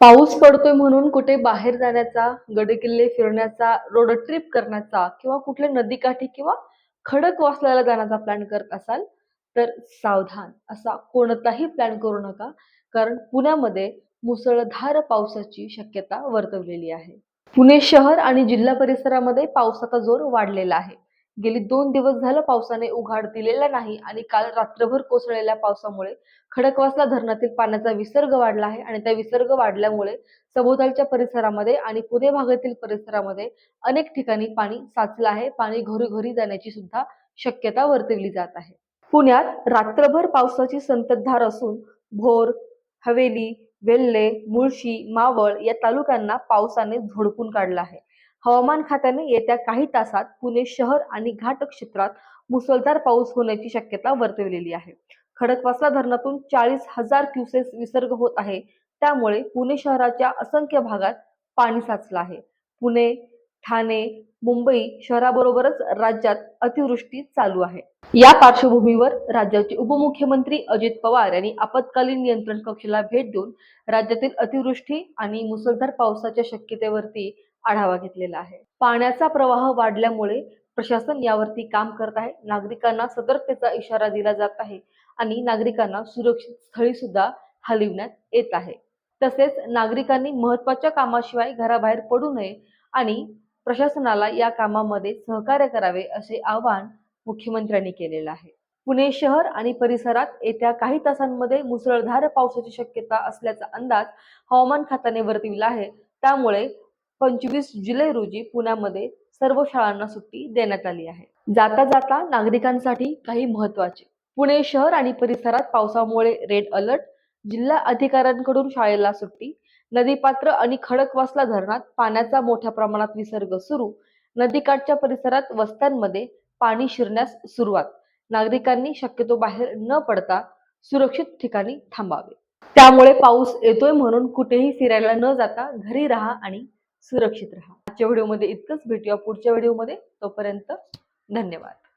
पाऊस पडतोय म्हणून कुठे बाहेर जाण्याचा, गडकिल्ले फिरण्याचा, रोड ट्रिप करण्याचा किंवा कुठल्या नदीकाठी किंवा खडक वाचल्याला जाण्याचा प्लॅन करत असाल, तर सावधान असा कोणताही प्लॅन करू नका. कारण पुण्यामध्ये मुसळधार पावसाची शक्यता वर्तवलेली आहे. पुणे शहर आणि जिल्हा परिसरामध्ये पावसाचा जोर वाढलेला आहे. गेली दोन दिवस झालं पावसाने उघाड दिलेला नाही आणि काल रात्रभर कोसळलेल्या पावसामुळे खडकवासला धरणातील पाण्याचा विसर्ग वाढला आहे आणि त्या विसर्ग वाढल्यामुळे सभोवतालच्या परिसरामध्ये आणि पुणे भागातील परिसरामध्ये अनेक ठिकाणी पाणी साचलं आहे. पाणी घरोघरी जाण्याची सुद्धा शक्यता वर्तवली जात आहे. पुण्यात रात्रभर पावसाची संततधार असून भोर, हवेली, वेल्हे, मुळशी, मावळ या तालुक्यांना पावसाने झोडपून काढलं आहे. हवामान खात्याने येत्या काही तासात पुणे शहर आणि घाट क्षेत्रात मुसळधार पाऊस होण्याची शक्यता वर्तवलेली आहे. खडकवासला धरणातून चाळीस हजार क्युसेस विसर्ग होत आहे. त्यामुळे पुणे शहराच्या असंख्य भागात पाणी साचलं आहे. पुणे, ठाणे, मुंबई शहराबरोबरच राज्यात अतिवृष्टी चालू आहे. या पार्श्वभूमीवर राज्याचे उपमुख्यमंत्री अजित पवार यांनी आपत्कालीन नियंत्रण कक्षाला भेट देऊन राज्यातील अतिवृष्टी आणि मुसळधार पावसाच्या शक्यतेवरती आढावा घेतलेला आहे. पाण्याचा प्रवाह वाढल्यामुळे प्रशासन यावरती काम करत आहे. नागरिकांना सतर्कतेचा इशारा दिला जात आहे आणि नागरिकांना सुरक्षित स्थळी सुद्धा हलविण्यात येत आहे. तसेच नागरिकांनी महत्त्वाच्या कामाशिवाय घराबाहेर पडू नये आणि प्रशासनाला या कामामध्ये सहकार्य करावे असे आवाहन मुख्यमंत्र्यांनी केलेलं आहे. पुणे शहर आणि परिसरात येत्या काही तासांमध्ये मुसळधार पावसाची शक्यता असल्याचा अंदाज हवामान खात्याने वर्तविला आहे. त्यामुळे पंचवीस जुलै रोजी पुण्यामध्ये सर्व शाळांना सुट्टी देण्यात आली आहे. जाता जाता नागरिकांसाठी काही महत्त्वाचे पुणे शहर आणि परिसरात पावसामुळे रेड अलर्ट, जिल्हा अधिकाऱ्यांकडून शाळेला सुट्टी, नदीपात्र आणि खडकवासला धरणात पाण्याचा मोठ्या प्रमाणात विसर्ग सुरू, नदीकाठच्या परिसरात वस्त्यांमध्ये पाणी शिरण्यास सुरुवात, नागरिकांनी शक्यतो बाहेर न पडता सुरक्षित ठिकाणी थांबावे. त्यामुळे पाऊस येतोय म्हणून कुठेही फिरायला न जाता घरी राहा आणि सुरक्षित राहा. आजच्या व्हिडिओमध्ये इतकंच भेटूया पुढच्या व्हिडिओमध्ये. तोपर्यंत धन्यवाद.